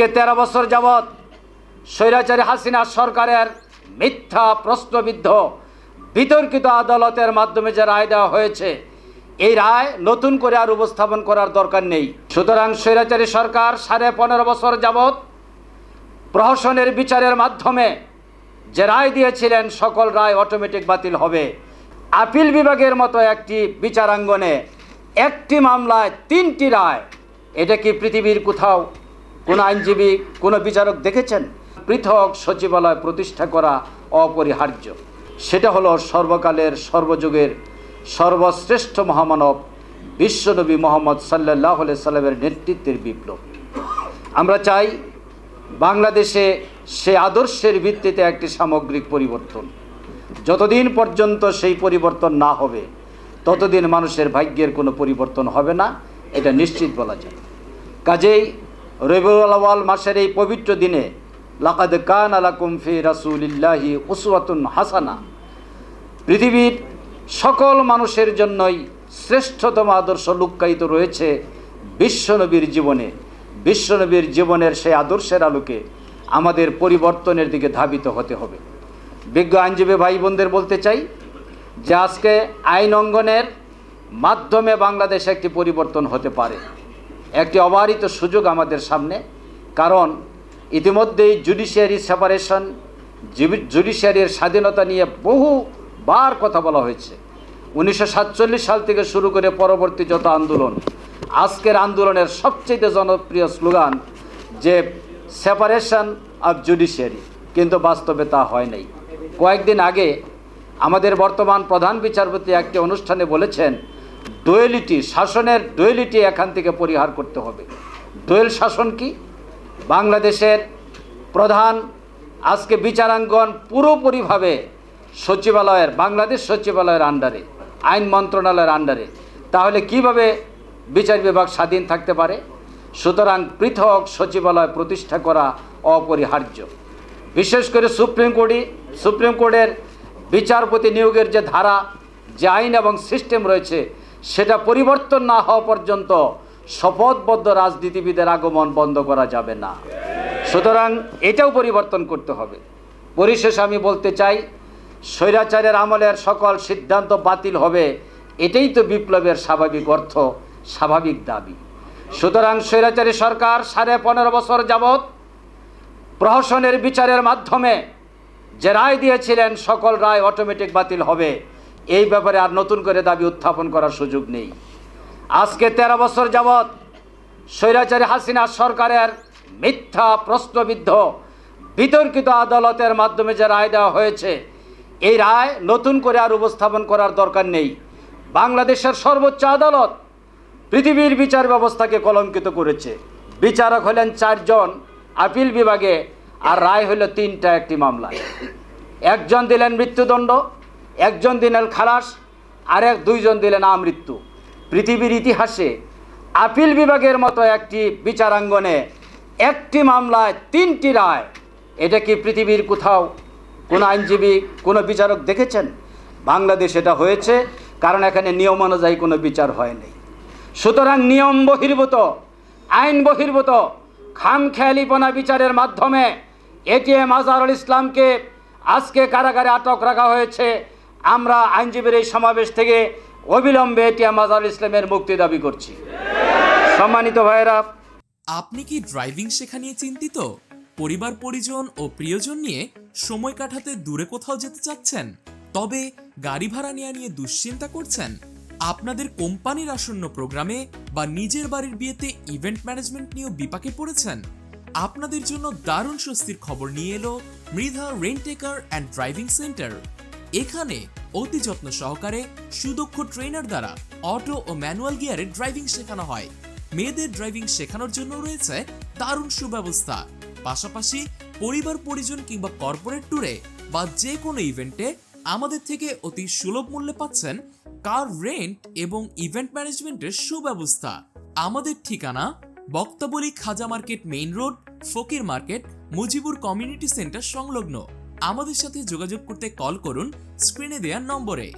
আজকে তেরো বছর যাবৎ স্বৈরাচারী হাসিনা সরকারের মিথ্যা প্রশ্নবিদ্ধ, বিতর্কিত আদালতের মাধ্যমে যে রায় দেওয়া হয়েছে, এই রায় নতুন করে আর উপস্থাপন করার দরকার নেই। সুতরাং স্বৈরাচারী সরকার সাড়ে পনেরো বছর যাবৎ প্রহসনের বিচারের মাধ্যমে যে রায় দিয়েছিলেন, সকল রায় অটোমেটিক বাতিল হবে। আপিল বিভাগের মতো একটি বিচারাঙ্গনে একটি মামলায় তিনটি রায়, এটা কি পৃথিবীর কোথাও কোনো আইনজীবী, কোনো বিচারক দেখেছেন? পৃথক সচিবালয় প্রতিষ্ঠা করা অপরিহার্য। সেটা হলো সর্বকালের সর্বযুগের সর্বশ্রেষ্ঠ মহামানব বিশ্বনবী মোহাম্মদ সাল্লাহ সাল্লামের নেতৃত্বের বিপ্লব। আমরা চাই বাংলাদেশে সে আদর্শের ভিত্তিতে একটি সামগ্রিক পরিবর্তন। যতদিন পর্যন্ত সেই পরিবর্তন না হবে, ততদিন মানুষের ভাগ্যের কোনো পরিবর্তন হবে না, এটা নিশ্চিত বলা যায়। কাজেই রবিউল মাসের এই পবিত্র দিনে, লাকাদ কান আলাকুম ফি রাসূলিল্লাহি উসওয়াতুন হাসানা। পৃথিবীর সকল মানুষের জন্যই শ্রেষ্ঠতম আদর্শ লুক্কায়িত রয়েছে বিশ্বনবীর জীবনে। বিশ্বনবীর জীবনের সেই আদর্শের আলোকে আমাদের পরিবর্তনের দিকে ধাবিত হতে হবে। বিজ্ঞ আইনজীবী ভাই বোনদের বলতে চাই যে আজকে আইন অঙ্গনের মাধ্যমে বাংলাদেশে একটি পরিবর্তন হতে পারে। একটি অবারিত সুযোগ আমাদের সামনে। কারণ ইতিমধ্যেই জুডিশিয়ারি সেপারেশন জুডিশিয়ারির স্বাধীনতা নিয়ে বহুবার কথা বলা হয়েছে। উনিশশো সাতচল্লিশ সাল থেকে শুরু করে পরবর্তী যত আন্দোলন, আজকের আন্দোলনের সবচেয়ে জনপ্রিয় স্লোগান যে সেপারেশন অফ জুডিশিয়ারি। কিন্তু বাস্তবে তা হয় নাই। কয়েকদিন আগে আমাদের বর্তমান প্রধান বিচারপতি একটি অনুষ্ঠানে বলেছেন ডোয়েলিটি শাসনের ডোয়েলিটি এখান থেকে পরিহার করতে হবে। ডোয়েল শাসন কি? বাংলাদেশের প্রধান আজকে বিচারাঙ্গন পুরোপুরিভাবে সচিবালয়ের, বাংলাদেশ সচিবালয়ের আন্ডারে, আইন মন্ত্রণালয়ের আন্ডারে। তাহলে কীভাবে বিচার বিভাগ স্বাধীন থাকতে পারে? সুতরাং পৃথক সচিবালয় প্রতিষ্ঠা করা অপরিহার্য। বিশেষ করে সুপ্রিম কোর্টই সুপ্রিম কোর্টের বিচারপতি নিয়োগের যে ধারা, যে আইন এবং সিস্টেম রয়েছে সেটা পরিবর্তন না হওয়া পর্যন্ত শপথবদ্ধ রাজনীতিবিদের আগমন বন্ধ করা যাবে না। সুতরাং এটাও পরিবর্তন করতে হবে। পরিশেষে আমি বলতে চাই, স্বৈরাচারের আমলের সকল সিদ্ধান্ত বাতিল হবে, এটাই তো বিপ্লবের স্বাভাবিক অর্থ, স্বাভাবিক দাবি। সুতরাং স্বৈরাচারী সরকার সাড়ে পনেরো বছর যাবৎ প্রহসনের বিচারের মাধ্যমে যে রায় দিয়েছিলেন, সকল রায় অটোমেটিক বাতিল হবে। এই ব্যাপারে আর নতুন করে দাবি উত্থাপন করার সুযোগ নেই। আজকে তেরো বছর যাবৎ স্বৈরাচারী হাসিনা সরকারের মিথ্যা প্রশ্নবিদ্ধ, বিতর্কিত আদালতের মাধ্যমে যে রায় দেওয়া হয়েছে, এই রায় নতুন করে আর উপস্থাপন করার দরকার নেই। বাংলাদেশের সর্বোচ্চ আদালত পৃথিবীর বিচার ব্যবস্থাকে কলঙ্কিত করেছে। বিচারক হলেন চারজন আপিল বিভাগে, আর রায় হলো তিনটা একটি মামলায়। একজন দিলেন মৃত্যুদণ্ড একজন দিলেন খালাস আর এক দুইজন দিলেন আমৃত্যু। পৃথিবীর ইতিহাসে আপিল বিভাগের মতো একটি বিচারাঙ্গনে একটি মামলায় তিনটি রায়। এটা কি পৃথিবীর কোথাও কোনো আইনজীবী, কোনো বিচারক দেখেছেন? বাংলাদেশ এটা হয়েছে, কারণ এখানে নিয়ম অনুযায়ী কোনো বিচার হয়নি সুতরাং নিয়ম বহির্ভূত, আইন বহির্ভূত, খামখেয়ালিপনা বিচারের মাধ্যমে এটিএম আজহারুল ইসলামকে আজকে কারাগারে আটক রাখা হয়েছে। আমরা আইনজীবীর এই সমাবেশ থেকে অবিলম্বে এটিএম মাজার ইসলামের মুক্তি দাবি করছি। সম্মানিত ভাইয়েরা, আপনি কি ড্রাইভিং শেখা নিয়ে চিন্তিত? পরিবার, পরিজন ও প্রিয়জন নিয়ে সময় কাটাতে দূরে কোথাও যেতে চাচ্ছেন, তবে গাড়ি ভাড়া নেওয়া নিয়ে দুশ্চিন্তা করছেন? আপনাদের কোম্পানির আসন্ন প্রোগ্রামে বা নিজের বাড়ির বিয়েতে ইভেন্ট ম্যানেজমেন্ট নিয়েও বিপাকে পড়েছেন? আপনাদের জন্য দারুণ স্বস্তির খবর নিয়ে এলো Mridha rent a car and driving centre. এখানে অতি যত্ন সহকারে সুদক্ষ ট্রেনার দ্বারা অটো ও ম্যানুয়াল গিয়ারে ড্রাইভিং শেখানো হয়। মেয়েদের ড্রাইভিং শেখানোর জন্য রয়েছে দারুণ সুব্যবস্থা। পাশাপাশি পরিবার, পরিজন কিংবা কর্পোরেট ট্যুরে বা যে কোনো ইভেন্টে আমাদের থেকে অতি সুলভ মূল্যে পাচ্ছেন কার রেন্ট এবং ইভেন্ট ম্যানেজমেন্টের সুব্যবস্থা। আমাদের ঠিকানা Baktaboli Khaja market main road, Fakir market, Mujibur community centre সংলগ্ন। আমাদের সাথে যোগাযোগ করতে কল করুন স্ক্রিনে দেওয়ার নম্বরে।